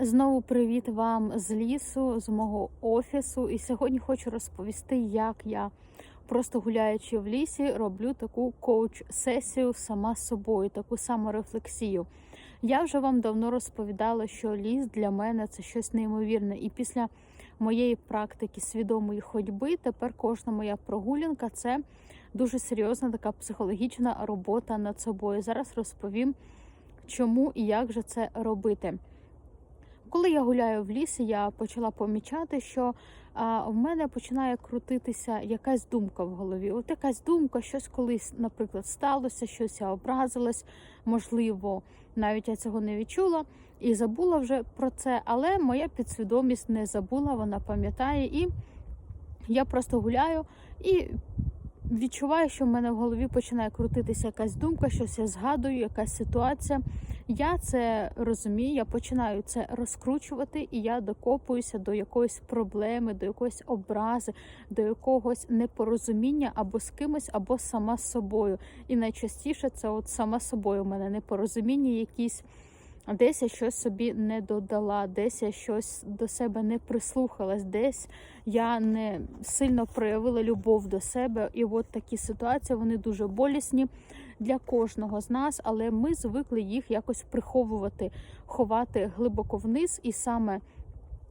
Знову привіт вам з лісу, з мого офісу. І сьогодні хочу розповісти, як я, просто гуляючи в лісі, роблю таку коуч-сесію сама з собою, таку саморефлексію. Я вже вам давно розповідала, що ліс для мене це щось неймовірне. І після моєї практики свідомої ходьби тепер кожна моя прогулянка це дуже серйозна така психологічна робота над собою. Зараз розповім, чому і як же це робити. Коли я гуляю в лісі, я почала помічати, що в мене починає крутитися якась думка в голові. От якась думка, щось колись, наприклад, сталося, щось я образилась, можливо, навіть я цього не відчула і забула вже про це. Але моя підсвідомість не забула, вона пам'ятає, і я просто гуляю і відчуваю, що в мене в голові починає крутитися якась думка, щось я згадую, якась ситуація. Я це розумію, я починаю це розкручувати, і я докопуюся до якоїсь проблеми, до якоїсь образи, до якогось непорозуміння або з кимось, або сама з собою. І найчастіше це от сама собою. У мене непорозуміння якісь. Десь я щось собі не додала, десь я щось до себе не прислухалась, десь я не сильно проявила любов до себе. І от такі ситуації вони дуже болісні для кожного з нас, але ми звикли їх якось приховувати, ховати глибоко вниз, і саме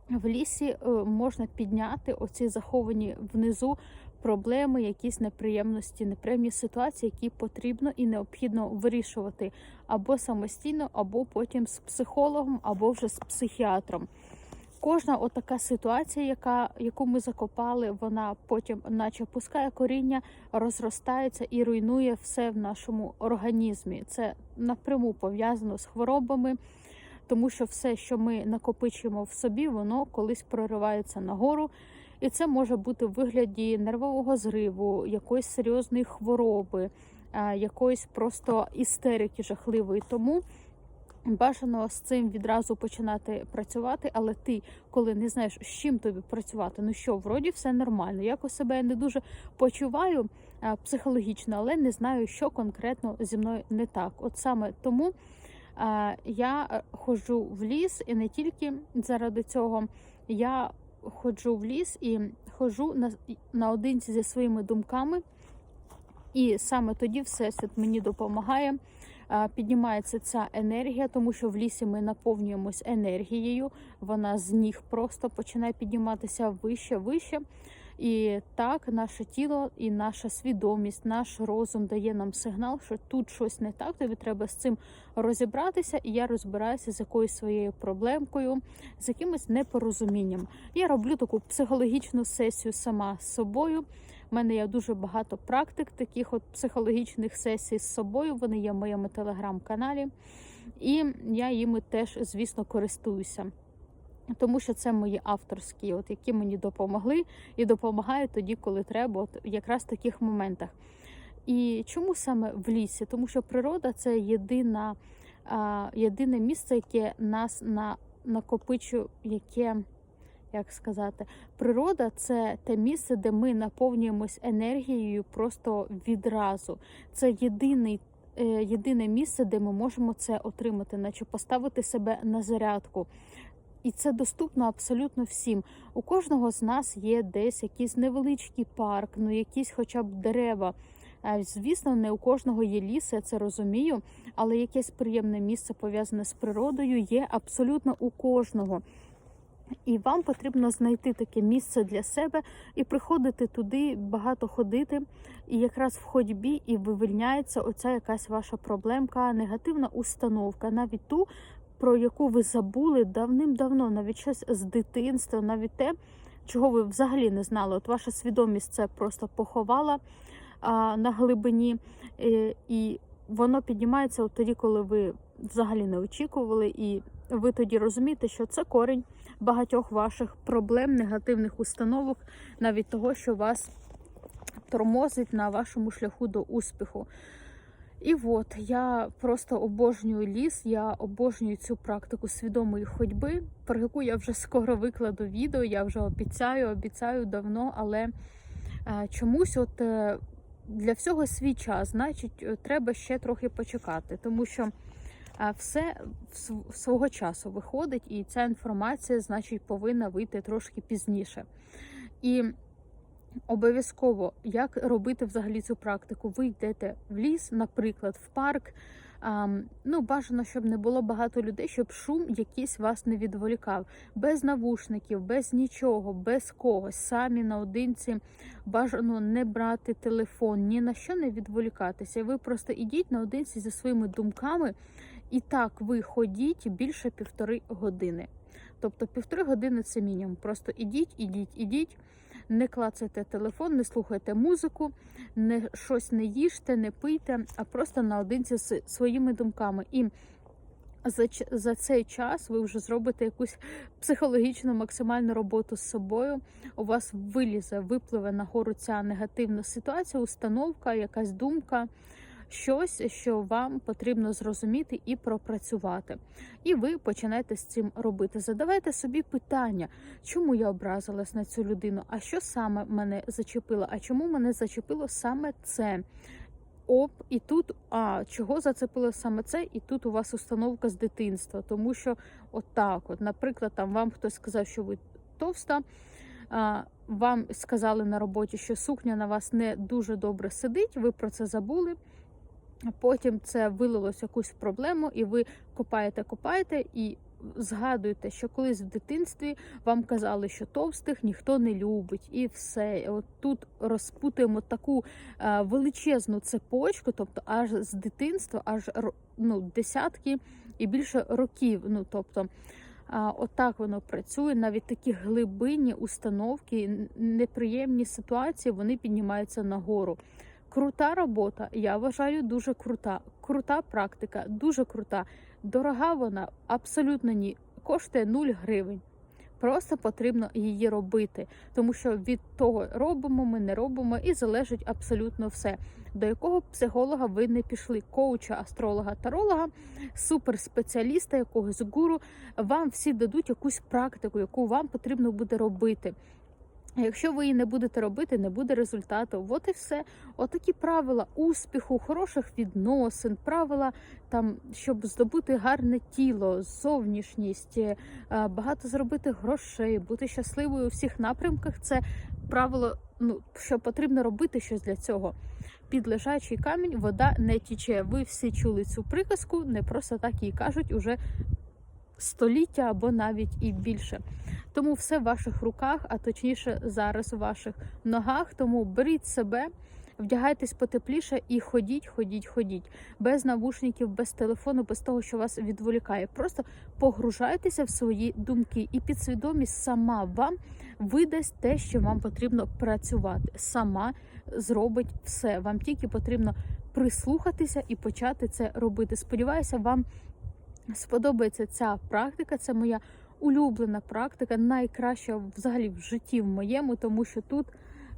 в лісі е, можна підняти оці заховані внизу проблеми, якісь неприємності, неприємні ситуації, які потрібно і необхідно вирішувати або самостійно, або потім з психологом, або вже з психіатром. Кожна отака ситуація, яка, яку ми закопали, вона потім, наче пускає коріння, розростається і руйнує все в нашому організмі. Це напряму пов'язано з хворобами, тому що все, що ми накопичуємо в собі, воно колись проривається нагору. І це може бути в вигляді нервового зриву, якоїсь серйозної хвороби, якоїсь просто істерики жахливої. Тому бажано з цим відразу починати працювати, але ти, коли не знаєш, з чим тобі працювати, ну що, вроді все нормально. Якось себе не дуже почуваю психологічно, але не знаю, що конкретно зі мною не так. От саме тому я ходжу в ліс, і не тільки заради цього я ходжу в ліс і ходжу на, наодинці зі своїми думками. І саме тоді всесвіт мені допомагає. Піднімається ця енергія, тому що в лісі ми наповнюємось енергією. Вона з ніг просто починає підніматися вище, вище. І так, наше тіло і наша свідомість, наш розум дає нам сигнал, що тут щось не так. Тобі треба з цим розібратися. І я розбираюся з якоюсь своєю проблемкою, з якимось непорозумінням. Я роблю таку психологічну сесію сама з собою. У мене є дуже багато практик, таких от психологічних сесій з собою. Вони є в моєму телеграм-каналі, і я їми теж, звісно, користуюся. Тому що це мої авторські, от які мені допомогли і допомагають тоді, коли треба, от якраз в таких моментах. І чому саме в лісі? Тому що природа це єдина, а, єдине місце, яке нас на накопичує, яке, як сказати, природа це те місце, де ми наповнюємось енергією просто відразу. Це єдиний. е, Єдине місце, де ми можемо це отримати, наче поставити себе на зарядку. І це доступно абсолютно всім. У кожного з нас є десь якийсь невеличкий парк, ну якісь хоча б дерева. Е, Звісно, не у кожного є ліс, я це розумію, але якесь приємне місце пов'язане з природою є абсолютно у кожного. І вам потрібно знайти таке місце для себе і приходити туди, багато ходити. І якраз в ходьбі і вивільняється оця якась ваша проблемка, негативна установка, навіть ту, про яку ви забули давним-давно, навіть щось з дитинства, навіть те, чого ви взагалі не знали. От ваша свідомість це просто поховала а, на глибині, і, і воно піднімається от тоді, коли ви взагалі не очікували, і ви тоді розумієте, що це корінь багатьох ваших проблем, негативних установок, навіть того, що вас тормозить на вашому шляху до успіху. І от я просто обожнюю ліс, я обожнюю цю практику свідомої ходьби, про яку я вже скоро викладу відео. Я вже обіцяю, обіцяю давно, але е, чомусь, от е, для всього свій час, значить, е, треба ще трохи почекати, тому що все свого часу виходить, і ця інформація, значить, повинна вийти трошки пізніше. І обов'язково, як робити взагалі цю практику? Ви йдете в ліс, наприклад, в парк. Ну, бажано, щоб не було багато людей, щоб шум якийсь вас не відволікав. Без навушників, без нічого, без когось. Самі наодинці бажано не брати телефон, ні на що не відволікатися. Ви просто ідіть наодинці зі своїми думками, і так ви ходіть більше півтори години. Тобто півтори години це мінімум. Просто ідіть, ідіть, ідіть. Не клацайте телефон, не слухайте музику, не щось не їжте, не пийте, а просто наодинці з своїми думками. І за, за цей час ви вже зробите якусь психологічну максимальну роботу з собою. У вас вилізе, випливе нагору ця негативна ситуація, установка, якась думка, щось, що вам потрібно зрозуміти і пропрацювати. І ви починаєте з цим робити. Задавайте собі питання, чому я образилась на цю людину, а що саме мене зачепило, а чому мене зачепило саме це. Оп, і тут, а чого зацепило саме це? І тут у вас установка з дитинства, тому що отак, от, наприклад, там вам хтось сказав, що ви товста, а, вам сказали на роботі, що сукня на вас не дуже добре сидить, ви про це забули. Потім це вилилось якусь проблему, і ви копаєте, копаєте і згадуєте, що колись в дитинстві вам казали, що товстих ніхто не любить, і все. От тут розпутуємо таку е, величезну цепочку, тобто аж з дитинства, аж ну, десятки і більше років. Ну тобто. А, отак воно працює. Навіть такі глибинні установки, неприємні ситуації, вони піднімаються нагору. Крута робота, я вважаю, дуже крута. Крута практика, дуже крута. Дорога вона абсолютно ні. Коштує 0 гривень. Просто потрібно її робити, тому що від того робимо ми не робимо, і залежить абсолютно все. До якого психолога ви не пішли, коуча, астролога, таролога, суперспеціаліста, якогось гуру, вам всі дадуть якусь практику, яку вам потрібно буде робити. Якщо ви її не будете робити, не буде результату. От і все. Отакі правила успіху, хороших відносин, правила там, щоб здобути гарне тіло, зовнішність, е, багато зробити грошей, бути щасливою у всіх напрямках. Це правило, ну що потрібно робити щось для цього. Під лежачий камінь вода не тіче. Ви всі чули цю приказку, не просто так її кажуть уже століття або навіть і більше. Тому все в ваших руках, а точніше зараз у ваших ногах. Тому беріть себе, вдягайтесь потепліше і ходіть, ходіть, ходіть. Без навушників, без телефону, без того, що вас відволікає. Просто погружайтеся в свої думки, і підсвідомість сама вам видасть те, що вам потрібно працювати. Сама зробить все. Вам тільки потрібно прислухатися і почати це робити. Сподіваюся, вам сподобається ця практика. Це моя улюблена практика, найкраща взагалі в житті в моєму, тому що тут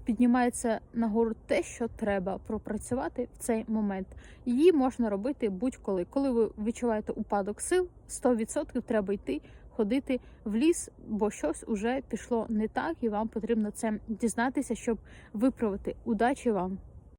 піднімається нагору те, що треба пропрацювати в цей момент. Її можна робити будь-коли. Коли ви відчуваєте упадок сил, 100% треба йти. Ходити в ліс, бо щось уже пішло не так, і вам потрібно це дізнатися, щоб виправити. Удачі вам!